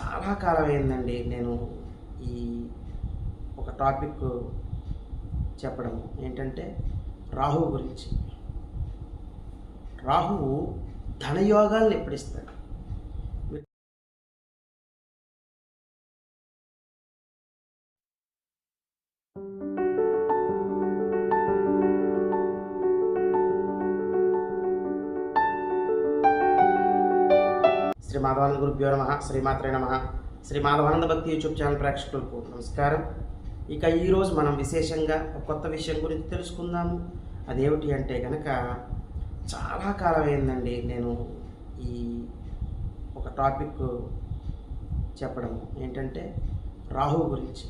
చాలా కాలం అయిందండి నేను ఈ ఒక టాపిక్ చెప్పడం ఏంటంటే రాహు గురించి. రాహువు ధనయోగాలను ఎప్పుడిస్తాడు శ్రీ మాధవానంద గురుభ్యో నమ శ్రీమాత్రే నమ శ్రీ మాధవానంద భక్తి యూట్యూబ్ ఛానల్ ప్రేక్షకులకు నమస్కారం. ఇక ఈరోజు మనం విశేషంగా ఒక కొత్త విషయం గురించి తెలుసుకుందాము. అదేమిటి అంటే కనుక చాలా కాలం అయిందండి నేను ఈ ఒక టాపిక్ చెప్పడం. ఏంటంటే రాహువు గురించి.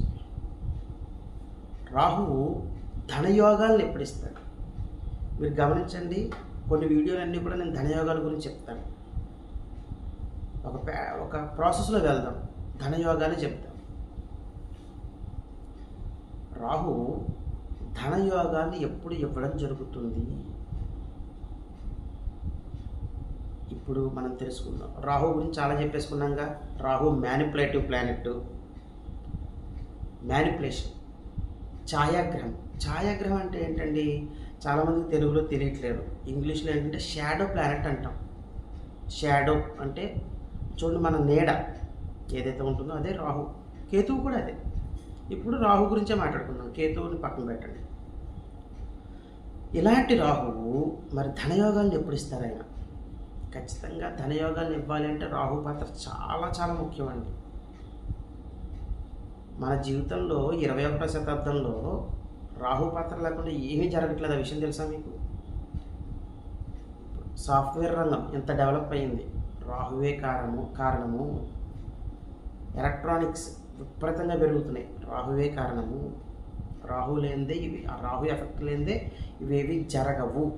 రాహువు ధనయోగాలను ఎప్పుడు ఇస్తాడు మీరు గమనించండి కొన్ని వీడియోలన్నీ కూడా నేను ధనయోగాల గురించి చెప్తాను. ఒక ఒక ప్రాసెస్లో వెళ్దాం. ధనయోగాన్ని చెప్తాం. రాహు ధనయోగాన్ని ఎప్పుడు ఇవ్వడం జరుగుతుంది? ఇప్పుడు మనం తెలుసుకుందాం. రాహు గురించి చాలా చెప్పేసుకున్నాంగా. రాహు మ్యానిపులేటివ్ ప్లానెట్ మ్యానిపులేషన్ ఛాయాగ్రహం. ఛాయాగ్రహం అంటే ఏంటండి? చాలామంది తెలుగులో తెలియట్లేదు. ఇంగ్లీష్లో ఏంటంటే షాడో ప్లానెట్ అంటాం. షాడో అంటే చూడండి మన నీడ ఏదైతే ఉంటుందో అదే రాహు. కేతువు కూడా అదే. ఇప్పుడు రాహు గురించే మాట్లాడుకుందాం. కేతువుని పక్కన పెట్టండి. ఇలాంటి రాహువు మరి ధనయోగాలను ఎప్పుడు ఇస్తారు ఆయన? ఖచ్చితంగా ధనయోగాలను ఇవ్వాలి అంటే రాహు పాత్ర చాలా చాలా ముఖ్యమండి. మన జీవితంలో ఇరవై ఒకటో శతాబ్దంలో రాహు పాత్ర లేకుండా ఏమీ జరగట్లేదు. ఆ విషయం తెలుసా మీకు? సాఫ్ట్వేర్ రంగం ఎంత డెవలప్ అయ్యింది. రాహువే కారణము కారణము. ఎలక్ట్రానిక్స్ విపరీతంగా పెరుగుతున్నాయి. రాహువే కారణము. రాహు లేనిదే ఇవి ఆ రాహు ఎఫెక్ట్ లేనిదే ఇవేవి జరగవు.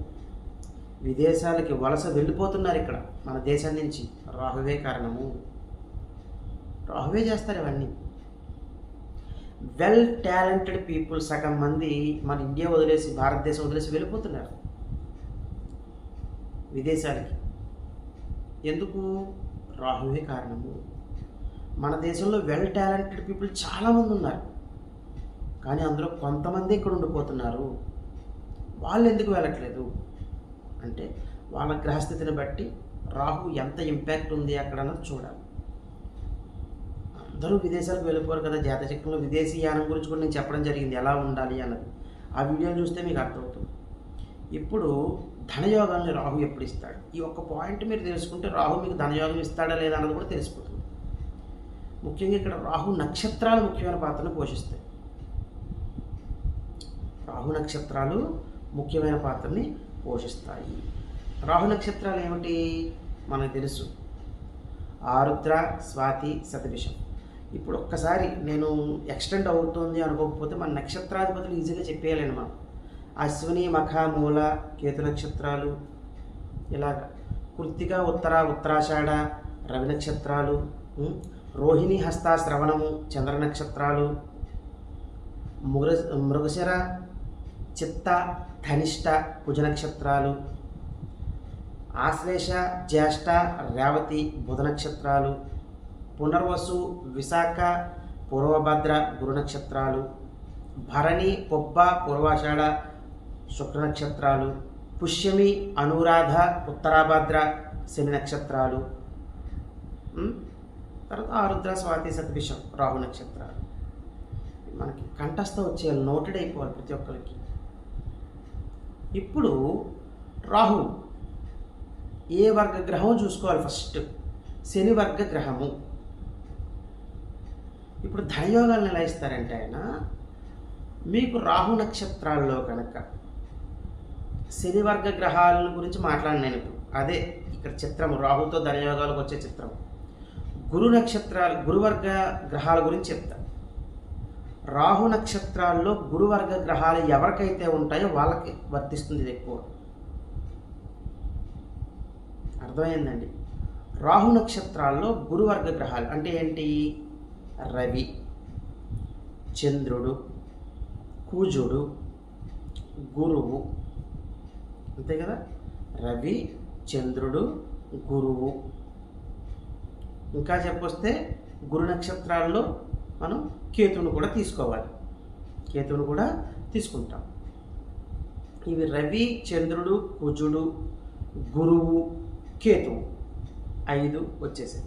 విదేశాలకి వలస వెళ్ళిపోతున్నారు ఇక్కడ మన దేశం నుంచి. రాహువే కారణము. రాహువే చేస్తారు ఇవన్నీ. వెల్ టాలెంటెడ్ పీపుల్ సగం మంది మన ఇండియా వదిలేసి భారతదేశం వదిలేసి వెళ్ళిపోతున్నారు. విదేశాలకి. ఎందుకు రాహువే కారణము? మన దేశంలో వెల్ టాలెంటెడ్ పీపుల్ చాలామంది ఉన్నారు. కానీ అందులో కొంతమంది ఇక్కడ ఉండిపోతున్నారు. వాళ్ళు ఎందుకు వెళ్ళట్లేదు? అంటే వాళ్ళ గ్రహస్థితిని బట్టి రాహు ఎంత ఇంపాక్ట్ ఉంది అక్కడ అన్నది చూడాలి. అందరూ విదేశాలకు వెళ్ళిపోరు కదా. జాతచక్రంలో విదేశీ యానం గురించి కూడా నేను చెప్పడం జరిగింది. ఎలా ఉండాలి అన్నది. ఆ వీడియోని చూస్తే మీకు అర్థమవుతుంది. ఇప్పుడు ధనయోగాన్ని రాహు ఎప్పుడు ఇస్తాడు? ఈ ఒక్క పాయింట్ మీరు తెలుసుకుంటే రాహు మీకు ధనయోగం ఇస్తాడా లేదా అన్నది కూడా తెలిసిపోతుంది. ముఖ్యంగా ఇక్కడ రాహు నక్షత్రాలు ముఖ్యమైన పాత్రను పోషిస్తాయి. రాహు నక్షత్రాలు ముఖ్యమైన పాత్రని పోషిస్తాయి. రాహు నక్షత్రాలు ఏమిటి? మనకు తెలుసు. ఆరుద్ర స్వాతి శతభిషం ఇప్పుడు ఒక్కసారి నేను ఎక్స్టెండ్ అవుతుంది అనుకోకపోతే మన నక్షత్రాధిపతులు ఈజీగా చెప్పేయాలండి మనం. అశ్విని మఖ మూల కేతు నక్షత్రాలు ఇలా కృత్తిక ఉత్తర ఉత్తరాషాఢ రవి నక్షత్రాలు రోహిణి హస్త శ్రవణము చంద్ర నక్షత్రాలు మృగ మృగశిర చిత్త ధనిష్ట కుజ నక్షత్రాలు ఆశ్లేష జ్యేష్ఠ రేవతి బుధ నక్షత్రాలు పునర్వసు విశాఖ పూర్వభద్ర గురు నక్షత్రాలు భరణి పొబ్బ పూర్వాషాఢ శుక్ర నక్షత్రాలు పుష్యమి అనురాధ ఉత్తరాభద్ర శని నక్షత్రాలు తర్వాత ఆరుద్ర స్వాతి సతభిషం రాహు నక్షత్రాలు. మనకి కంఠస్థ వచ్చేయాలి నోటెడ్ అయిపోవాలి ప్రతి ఒక్కరికి. ఇప్పుడు రాహు ఏ వర్గ గ్రహం చూసుకోవాలి ఫస్ట్. శని వర్గ గ్రహము ఇప్పుడు ధనయోగాలను ఎలా ఇస్తారంటే ఆయన మీకు రాహు నక్షత్రాల్లో కనుక శనివర్గ గ్రహాల గురించి మాట్లాడిన నేను ఇప్పుడు. అదే ఇక్కడ చిత్రం రాహుతో ధనయోగాలకు వచ్చే చిత్రం గురు నక్షత్రాలు గురువర్గ గ్రహాల గురించి చెప్తా. రాహు నక్షత్రాల్లో గురువర్గ గ్రహాలు ఎవరికైతే ఉంటాయో వాళ్ళకి వర్తిస్తుంది ఇది ఎక్కువ. అర్థమైందండి? రాహు నక్షత్రాల్లో గురువర్గ గ్రహాలు అంటే ఏంటి? రవి చంద్రుడు కూజుడు గురువు అంతే కదా? రవి చంద్రుడు గురువు. ఇంకా చెప్పొస్తే గురు నక్షత్రాల్లో మనం కేతువును కూడా తీసుకోవాలి. కేతువును కూడా తీసుకుంటాం. ఇవి రవి చంద్రుడు కుజుడు గురువు కేతువు. ఐదు వచ్చేసాయి.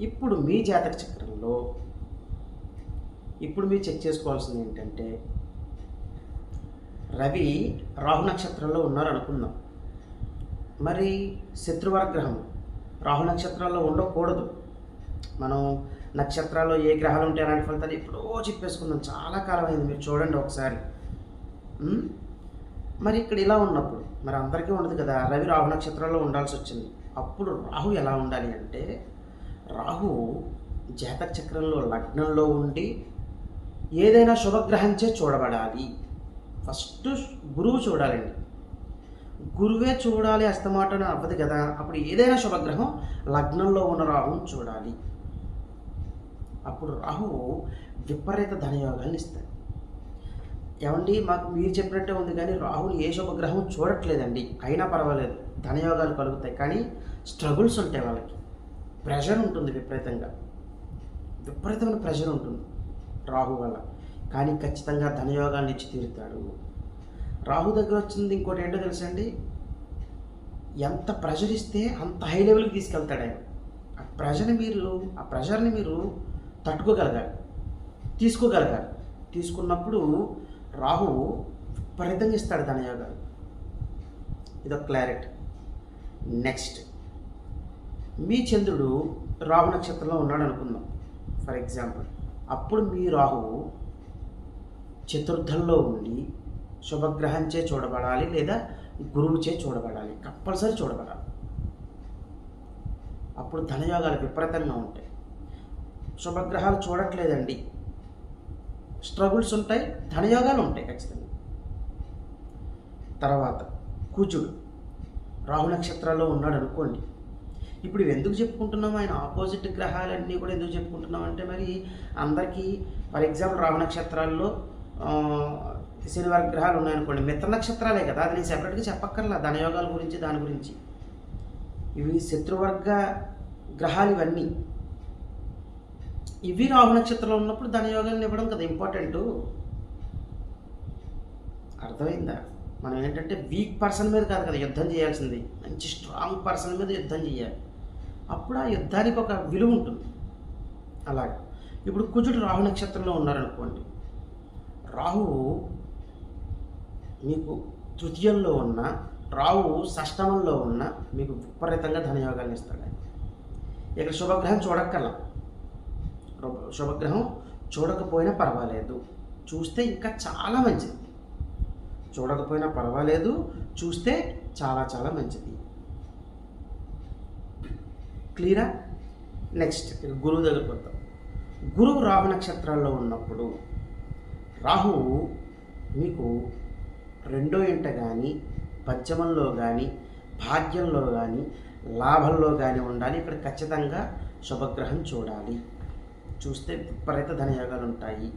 ఇప్పుడు మీ జాతక చక్రంలో ఇప్పుడు మీరు చెక్ చేసుకోవాల్సింది ఏంటంటే రవి రాహు నక్షత్రంలో ఉన్నారు అనుకుందాం మరి శత్రువర్గ్రహం రాహు నక్షత్రాల్లో ఉండకూడదు. మనం నక్షత్రాల్లో ఏ గ్రహాలు ఉంటే అలాంటి ఫలితాలు ఎప్పుడో చెప్పేసుకున్నాం చాలా కాలం అయింది మీరు చూడండి ఒకసారి. మరి ఇక్కడ ఇలా ఉన్నప్పుడు మరి అందరికీ ఉండదు కదా రవి రాహు నక్షత్రంలో ఉండాల్సి వచ్చింది. అప్పుడు రాహు ఎలా ఉండాలి అంటే రాహు జాతక చక్రంలో లగ్నంలో ఉండి ఏదైనా శుభగ్రహంచే చూడబడాలి. ఫస్ట్ గురువు చూడాలండి. గురువే చూడాలి అస్తమాటం అవ్వదు కదా. అప్పుడు ఏదైనా శుభగ్రహం లగ్నంలో ఉన్న రాహుని చూడాలి. అప్పుడు రాహువు విపరీత ధనయోగాన్ని ఇస్తాడు. ఏమండి? మాకు మీరు చెప్పినట్టే ఉంది కానీ రాహుల్ ఏ శుభగ్రహం చూడట్లేదండి. అయినా పర్వాలేదు. ధనయోగాలు కలుగుతాయి. కానీ స్ట్రగుల్స్ ఉంటాయి వాళ్ళకి. ప్రెషర్ ఉంటుంది విపరీతంగా. విపరీతమైన ప్రెషర్ ఉంటుంది రాహు వల్ల. కానీ ఖచ్చితంగా ధనయోగాన్ని ఇచ్చి తీరుతాడు. రాహు దగ్గర వచ్చింది ఇంకోటి ఏంటో తెలుసండి? ఎంత ప్రెషర్ ఇస్తే అంత హై లెవెల్కి తీసుకెళ్తాడు ఆయన. ఆ ప్రెషర్ని మీరు ఆ ప్రెషర్ని మీరు తట్టుకోగలగాలి. తీసుకోగలగాలి. తీసుకున్నప్పుడు రాహు విపరీతంగా ఇస్తాడు ధనయోగాలు. ఇదొక క్లారిటీ నెక్స్ట్ మీ చంద్రుడు రాహు నక్షత్రంలో ఉన్నాడు అనుకుందాం. ఫర్ ఎగ్జాంపుల్ అప్పుడు మీ రాహువు చతుర్థంలో ఉండి శుభగ్రహంచే చూడబడాలి లేదా గురువుచే చూడబడాలి. కంపల్సరీ చూడబడాలి. అప్పుడు ధనయోగాలు విపరీతంగా ఉంటాయి. శుభగ్రహాలు చూడట్లేదండి. స్ట్రగుల్స్ ఉంటాయి ధనయోగాలు ఉంటాయి ఖచ్చితంగా. తర్వాత కుజుడు రాహు నక్షత్రాల్లో ఉన్నాడు అనుకోండి. ఇప్పుడు ఇవి ఎందుకు చెప్పుకుంటున్నాం ఆయన ఆపోజిట్ గ్రహాలన్నీ కూడా ఎందుకు చెప్పుకుంటున్నాం అంటే మరి అందరికీ ఫర్ ఎగ్జాంపుల్ రాహు నక్షత్రాల్లో శనివారి గ్రహాలు ఉన్నాయనుకోండి మిత్ర నక్షత్రాలే కదా అది నేను సెపరేట్గా చెప్పక్కర్లా ధనయోగాల గురించి దాని గురించి. ఇవి శత్రువర్గ గ్రహాలు ఇవన్నీ. ఇవి రాహు నక్షత్రంలో ఉన్నప్పుడు ధనయోగాలను ఇవ్వడం కదా ఇంపార్టెంట్ అర్థమైందా? మనం ఏంటంటే వీక్ పర్సన్ మీద కాదు కదా యుద్ధం చేయాల్సింది. మంచి స్ట్రాంగ్ పర్సన్ మీద యుద్ధం చేయాలి. అప్పుడు ఆ యుద్ధానికి ఒక విలువ ఉంటుంది. అలాగే. ఇప్పుడు కుజుడు రాహు నక్షత్రంలో ఉన్నారనుకోండి రాహువు మీకు తృతీయంలో ఉన్న రాహు షష్టమంలో ఉన్న మీకు విపరీతంగా ధనయోగాన్ని ఇస్తాడు. ఇక్కడ శుభగ్రహం చూడక్కల శుభగ్రహం చూడకపోయినా పర్వాలేదు. చూస్తే ఇంకా చాలా మంచిది. చూడకపోయినా పర్వాలేదు. చూస్తే చాలా చాలా మంచిది. క్లియరా? నెక్స్ట్ గురువు దగ్గరకు వద్దాం. గురువు రాహు నక్షత్రాల్లో ఉన్నప్పుడు రాహువు మీకు రెండో ఇంట కానీ పంచమంలో కానీ భాగ్యంలో కానీ లాభంలో కానీ ఉండాలి. ఇక్కడ ఖచ్చితంగా శుభగ్రహం చూడాలి. చూస్తే విపరీత ధనయోగాలు ఉంటాయి.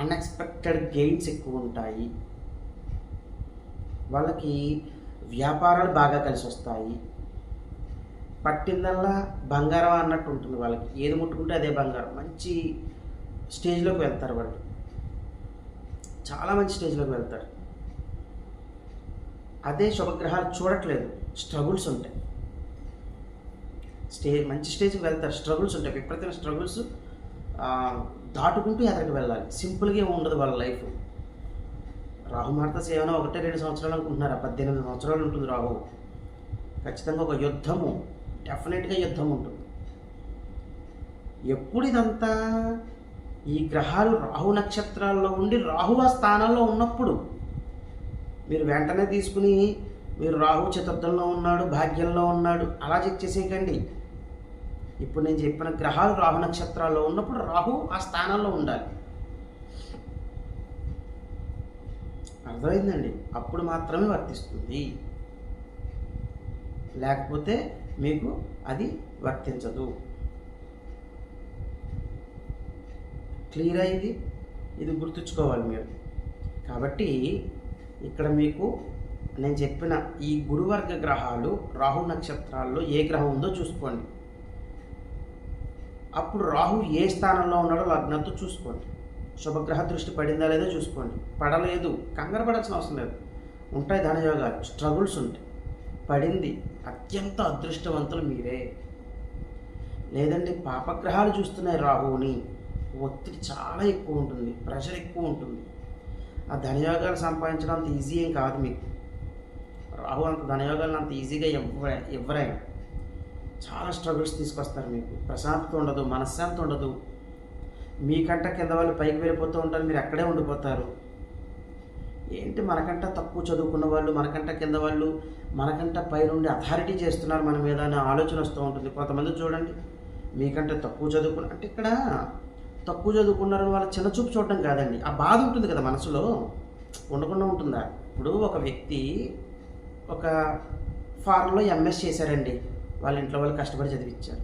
అన్ఎక్స్పెక్టెడ్ గెయిన్స్ ఎక్కువ ఉంటాయి. వాళ్ళకి వ్యాపారాలు బాగా కలిసి వస్తాయి. పట్టిందల్లా బంగారం అన్నట్టు ఉంటుంది వాళ్ళకి. ఏది ముట్టుకుంటే అదే బంగారం. మంచి స్టేజ్లోకి వెళ్తారు వాళ్ళు. చాలా మంచి స్టేజ్లోకి వెళ్తారు అదే శుభగ్రహాలు చూడట్లేదు. స్ట్రగుల్స్ ఉంటాయి. స్టే మంచి స్టేజ్కి వెళ్తారు. స్ట్రగుల్స్ ఉంటాయి. విపరీతమైన స్ట్రగుల్స్ దాటుకుంటూ ఎదరికి వెళ్ళాలి. సింపుల్గా ఉండదు వాళ్ళ లైఫ్. రాహుమార్త సేవన ఒకటే రెండు సంవత్సరాలు అనుకుంటున్నారు. పద్దెనిమిది సంవత్సరాలు ఉంటుంది రాహు. ఖచ్చితంగా ఒక యుద్ధము డెఫినెట్గా యుద్ధం ఉంటుంది. ఎప్పుడు ఇదంతా ఈ గ్రహాలు రాహు నక్షత్రాల్లో ఉండి రాహు ఆ స్థానాల్లో ఉన్నప్పుడు మీరు వెంటనే తీసుకుని మీరు రాహు చతుర్థంలో ఉన్నాడు భాగ్యంలో ఉన్నాడు అలా చెక్ చేసేయకండి. ఇప్పుడు నేను చెప్పిన గ్రహాలు రాహు నక్షత్రాల్లో ఉన్నప్పుడు రాహు ఆ స్థానంలో ఉండాలి. అర్థమైందండి? అప్పుడు మాత్రమే వర్తిస్తుంది. లేకపోతే మీకు అది వర్తించదు. క్లియర్ అయింది? ఇది గుర్తుంచుకోవాలి మీరు. కాబట్టి ఇక్కడ మీకు నేను చెప్పిన ఈ గురువర్గ గ్రహాలు రాహు నక్షత్రాల్లో ఏ గ్రహం ఉందో చూసుకోండి. అప్పుడు రాహు ఏ స్థానంలో ఉన్నాడో లగ్నంతో చూసుకోండి. శుభగ్రహ దృష్టి పడిందా లేదో చూసుకోండి. పడలేదు. కంగారు పడాల్సిన అవసరం లేదు. ఉంటాయి ధనయోగాలు స్ట్రగుల్స్ ఉంటాయి. పడింది. అత్యంత అదృష్టవంతులు మీరే. లేదంటే పాపగ్రహాలు చూస్తున్నాయి రాహువుని. ఒత్తిడి చాలా ఎక్కువ ఉంటుంది ప్రెషర్ ఎక్కువ ఉంటుంది. ఆ ధనయోగాలు సంపాదించడం అంత ఈజీ ఏం కాదు మీకు. రాహు అంత ధనయోగాలను అంత ఈజీగా ఇవ్వ ఇవ్వరైనా చాలా స్ట్రగుల్స్ తీసుకొస్తారు మీకు. ప్రశాంతత ఉండదు మనశ్శాంతి ఉండదు. మీకంట కింద వాళ్ళు పైకి వెళ్ళిపోతూ ఉంటారు మీరు అక్కడే ఉండిపోతారు. ఏంటి మనకంట తక్కువ చదువుకున్న వాళ్ళు మనకంట కింద వాళ్ళు మనకంట పైనుండి అథారిటీ చేస్తున్నారు మన మీద అనే ఆలోచన వస్తూ ఉంటుంది. కొంతమంది చూడండి మీకంటే తక్కువ చదువుకున్న అంటే ఇక్కడ తక్కువ చదువుకున్నారని వాళ్ళ చిన్న చూపు చూడడం కాదండి. ఆ బాధ ఉంటుంది కదా మనసులో. ఉండకుండా ఉంటుందా? ఇప్పుడు ఒక వ్యక్తి ఒక ఫారెన్లో ఎంఎస్ చేశారండి. వాళ్ళ ఇంట్లో వాళ్ళు కష్టపడి చదివించారు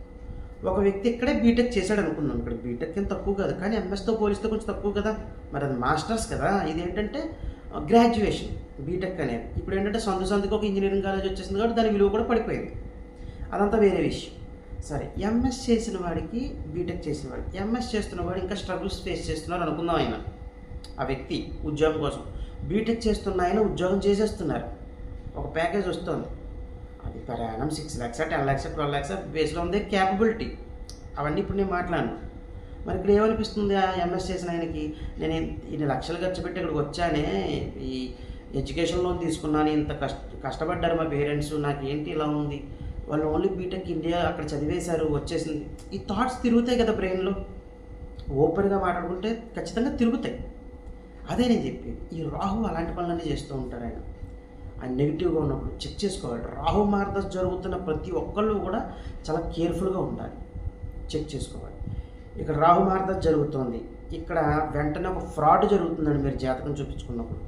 ఒక వ్యక్తి ఇక్కడే బీటెక్ చేశాడు అనుకుందాం. ఇక్కడ బీటెక్ ఏం తక్కువ కాదు. కానీ ఎంఎస్తో పోలిస్తే కొంచెం తక్కువ కదా. మరి అది మాస్టర్స్ కదా. ఇది ఏంటంటే గ్రాడ్యుయేషన్. బీటెక్ అనేది. ఇప్పుడు ఏంటంటే సొంత సొంతకి ఒక ఇంజనీరింగ్ కాలేజ్ వచ్చేసింది కాబట్టి దాని విలువ కూడా పడిపోయింది. అదంతా వేరే విషయం. సరే ఎంఎస్ చేసిన వాడికి బీటెక్ చేసినవాడికి ఎంఎస్ చేస్తున్న వాడు ఇంకా స్ట్రగుల్స్ ఫేస్ చేస్తున్నారు అనుకుందాం ఆయన. ఆ వ్యక్తి ఉద్యోగం కోసం. బీటెక్ చేస్తున్న ఆయన ఉద్యోగం చేసేస్తున్నారు. ఒక ప్యాకేజ్ వస్తుంది. అది ప్రయాణం six lakhs ten lakhs twelve lakhs బేస్లో ఉంది క్యాపబిలిటీ అవన్నీ ఇప్పుడు నేను మాట్లాడను. మరి ఇక్కడ ఏమనిపిస్తుంది ఆ ఎంఎస్ చేసిన ఆయనకి? నేను ఇన్ని లక్షలు ఖర్చు పెట్టి ఇక్కడికి వచ్చానే ఈ ఎడ్యుకేషన్ లోన్ తీసుకున్నాను ఇంత కష్ట కష్టపడ్డారు మా పేరెంట్స్ నాకు ఏంటి ఇలా ఉంది? వాళ్ళు ఓన్లీ బీటెక్ ఇండియా అక్కడ చదివేశారు వచ్చేసింది ఈ థాట్స్ తిరుగుతాయి కదా బ్రెయిన్లో ఓపెన్గా మాట్లాడుకుంటే ఖచ్చితంగా తిరుగుతాయి. అదే నేను చెప్పేది ఈ రాహు అలాంటి పనులన్నీ చేస్తూ ఉంటారు ఆయన. ఆయన నెగిటివ్గా ఉన్నప్పుడు చెక్ చేసుకోవాలి. రాహు మార్గదర్శ జరుగుతున్న ప్రతి ఒక్కళ్ళు కూడా చాలా కేర్ఫుల్గా ఉండాలి. చెక్ చేసుకోవాలి. ఇక్కడ రాహు మార్గదర్శ జరుగుతుంది. ఇక్కడ వెంటనే ఒక ఫ్రాడ్ జరుగుతుందండి మీరు జాతకం చూపించుకున్నప్పుడు.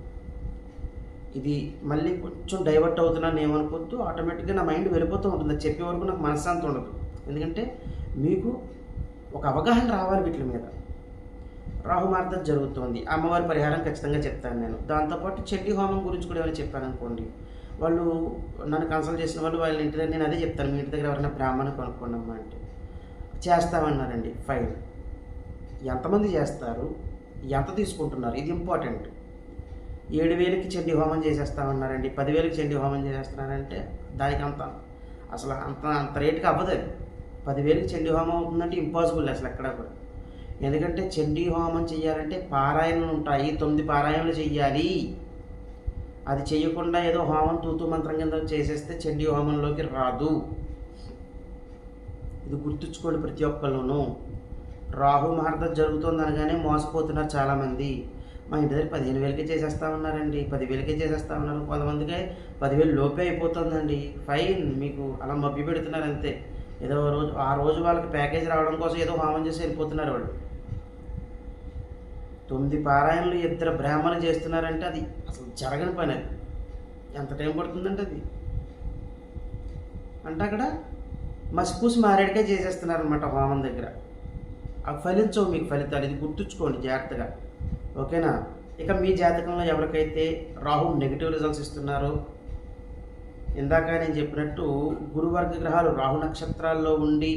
ఇది మళ్ళీ కొంచెం డైవర్ట్ అవుతున్నాను ఏమనుకోవద్దు ఆటోమేటిక్గా నా మైండ్ వెళ్ళిపోతూ ఉంటుంది. అది చెప్పే వరకు నాకు మనశ్శాంతి ఉండదు. ఎందుకంటే మీకు ఒక అవగాహన రావాలి వీటి మీద. రాహుమార్దం జరుగుతోంది. అమ్మవారి పరిహారం ఖచ్చితంగా చెప్తాను నేను. దాంతోపాటు చెడ్డి హోమం గురించి కూడా ఏమైనా చెప్పాను అనుకోండి వాళ్ళు నన్ను కన్సల్ట్ చేసిన వాళ్ళు వాళ్ళ ఇంటి దగ్గర నేను అదే చెప్తాను. మీ ఇంటి దగ్గర ఎవరైనా బ్రాహ్మణ కొనుక్కోండి అమ్మా అంటే. చేస్తామన్నారండి. ఫైన్ ఎంతమంది చేస్తారు? ఎంత తీసుకుంటున్నారు? ఇది ఇంపార్టెంట్ ఏడు వేలకి చండి హోమం చేసేస్తా ఉన్నారండి. పదివేలకి చండి హోమం చేసేస్తున్నారంటే దానికి అంత అసలు అంత అంత రేటుకి అవ్వదు అది. పదివేలకి చండి హోమం అవుతుందంటే ఇంపాసిబుల్ అసలు ఎక్కడ కూడా. ఎందుకంటే చండీ హోమం చేయాలంటే పారాయణలు ఉంటాయి. తొమ్మిది పారాయణలు చెయ్యాలి. అది చేయకుండా ఏదో హోమం తూతు మంత్రం కింద చేసేస్తే చండీ హోమంలోకి రాదు. ఇది గుర్తుంచుకోండి ప్రతి ఒక్కళ్ళును. రాహు మహర్దశ జరుగుతుంది అనగానే మోసపోతున్నారు చాలామంది. మా ఇంటి దగ్గర పదిహేను వేలకే చేసేస్తా ఉన్నారండి. పదివేలకే చేసేస్తా ఉన్నారు. కొంతమందికి పదివేలు లోపే అయిపోతుందండి. ఫైన్. మీకు అలా మబ్బి పెడుతున్నారు అంతే. ఏదో రోజు ఆ రోజు వాళ్ళకి ప్యాకేజ్ రావడం కోసం ఏదో హోమం చేసి వెళ్ళిపోతున్నారు వాళ్ళు. తొమ్మిది పారాయణలు ఇద్దరు బ్రాహ్మణులు చేస్తున్నారంటే అది అసలు జరగని పని అది. ఎంత టైం పడుతుందంటే అది. అంటే అక్కడ మసిపూసి మారేడుగా చేసేస్తున్నారనమాట హోమం దగ్గర. అవి ఫలించవు మీకు ఫలితాలు. ఇది గుర్తుంచుకోండి జాగ్రత్తగా. ఓకేనా? ఇక మీ జాతకంలో ఎవరికైతే రాహు నెగిటివ్ రిజల్ట్స్ ఇస్తున్నారో ఇందాక నేను చెప్పినట్టు గురువర్గ గ్రహాలు రాహు నక్షత్రాల్లో ఉండి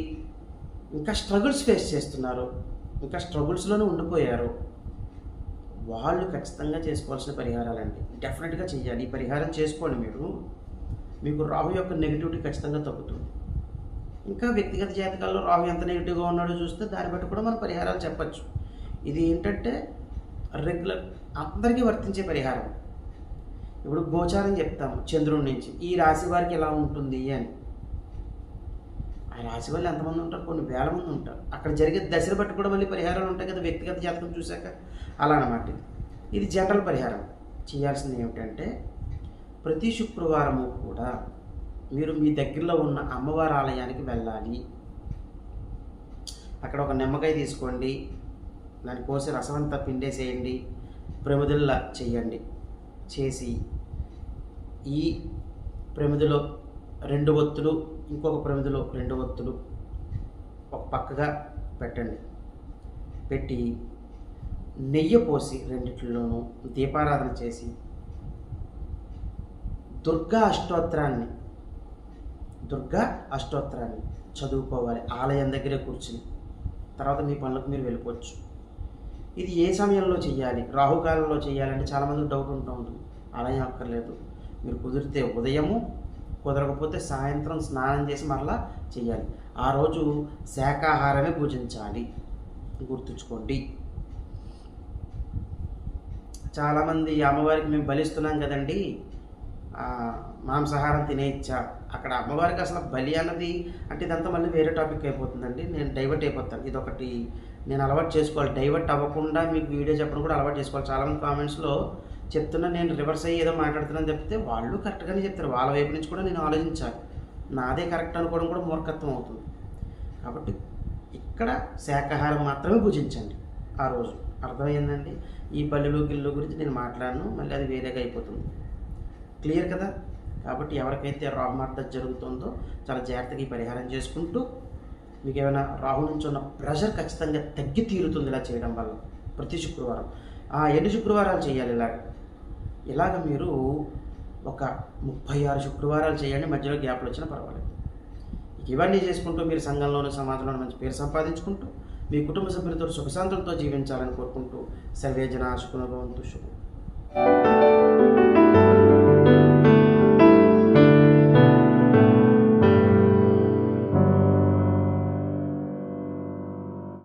ఇంకా స్ట్రగుల్స్ ఫేస్ చేస్తున్నారు ఇంకా స్ట్రగుల్స్లోనే ఉండిపోయారు. వాళ్ళు ఖచ్చితంగా చేసుకోవాల్సిన పరిహారాలండి. డెఫినెట్గా చేయాలి ఈ పరిహారం చేసుకోండి మీరు. మీకు రాహు యొక్క నెగిటివిటీ ఖచ్చితంగా తగ్గుతుంది. ఇంకా వ్యక్తిగత జాతకాల్లో రాహు ఎంత నెగిటివ్గా ఉన్నాడో చూస్తే దాన్ని బట్టి కూడా మనం పరిహారాలు చెప్పచ్చు. ఇది ఏంటంటే రెగ్యులర్ అందరికీ వర్తించే పరిహారం. ఇప్పుడు గోచారం చెప్తాము చంద్రుడి నుంచి ఈ రాశి వారికి ఎలా ఉంటుంది అని. ఆ రాశి వాళ్ళు ఎంతమంది ఉంటారు? కొన్ని వేల మంది ఉంటారు. అక్కడ జరిగే దశలు బట్టి కూడా మళ్ళీ పరిహారాలు ఉంటాయి కదా వ్యక్తిగత జాతకం చూశాక. అలా అనమాట ఇది. ఇది జనరల్ పరిహారం. చేయాల్సింది ఏమిటంటే ప్రతి శుక్రవారము కూడా మీరు మీ దగ్గరలో ఉన్న అమ్మవారి ఆలయానికి వెళ్ళాలి. అక్కడ ఒక నిమ్మకాయ తీసుకోండి. దాని కోసి రసమంతా పిండేసేయండి ప్రమిదల్లా చేయండి చేసి ఈ ప్రమిదిలో రెండు ఒత్తులు ఇంకొక ప్రమిదిలో రెండు ఒత్తులు ఒక పక్కగా పెట్టండి. పెట్టి నెయ్యి పోసి రెండిట్లోనూ దీపారాధన చేసి దుర్గా అష్టోత్తరాన్ని దుర్గా అష్టోత్తరాన్ని చదువుకోవాలి. ఆలయం దగ్గరే కూర్చుని. తర్వాత మీ పనులకు మీరు వెళ్ళిపోవచ్చు. ఇది ఏ సమయంలో చేయాలి రాహుకాలంలో చేయాలంటే చాలామందికి డౌట్ ఉంటూ ఉంటుంది. అలా అక్కర్లేదు. మీరు కుదిరితే ఉదయము కుదరకపోతే సాయంత్రం స్నానం చేసి మరలా చేయాలి ఆ రోజు శాకాహారమే పూజించాలి. గుర్తుంచుకోండి. చాలామంది అమ్మవారికి మేము బలిస్తున్నాం కదండి. మాంసాహారం తినేయచ్చా అక్కడ అమ్మవారికి అసలు బలి అన్నది అంటే ఇదంతా మళ్ళీ వేరే టాపిక్ అయిపోతుందండి. నేను డైవర్ట్ అయిపోతాను. ఇదొకటి నేను అలవాటు చేసుకోవాలి. డైవర్ట్ అవ్వకుండా మీకు వీడియో చెప్పడం కూడా అలవాటు చేసుకోవాలి. చాలామంది కామెంట్స్లో చెప్తున్నా నేను రివర్స్ అయ్యి ఏదో మాట్లాడుతున్నాను చెప్తే వాళ్ళు కరెక్ట్గానే చెప్తారు. వాళ్ళ వైపు నుంచి కూడా నేను ఆలోచించాలి. నాదే కరెక్ట్ అనుకోవడం కూడా మూర్ఖత్వం అవుతుంది. కాబట్టి ఇక్కడ శాకాహారం మాత్రమే పూజించండి ఆ రోజు. అర్థమైందండి? ఈ పల్లెలు గిల్లు గురించి నేను మాట్లాడను. మళ్ళీ అది వేరేగా అయిపోతుంది. క్లియర్ కదా? కాబట్టి ఎవరికైతే రాహుమార్త జరుగుతుందో చాలా జాగ్రత్తగా ఈ పరిహారం చేసుకుంటూ మీకు ఏమైనా రాహు నుంచి ఉన్న ప్రెషర్ ఖచ్చితంగా తగ్గి తీరుతుంది ఇలా చేయడం వల్ల ప్రతి శుక్రవారం. ఆ ఎన్ని శుక్రవారాలు చేయాలి ఇలాగ? ఇలాగ మీరు ఒక ముప్పై ఆరు శుక్రవారాలు చేయండి మధ్యలో గ్యాప్లు వచ్చినా పర్వాలేదు. ఇవన్నీ చేసుకుంటూ మీరు సంఘంలోనూ సమాజంలోని మంచి పేరు సంపాదించుకుంటూ మీ కుటుంబ సభ్యులతో సుఖశాంతులతో జీవించాలని కోరుకుంటూ సర్వేజన సుఖనుభవంతు శుభం.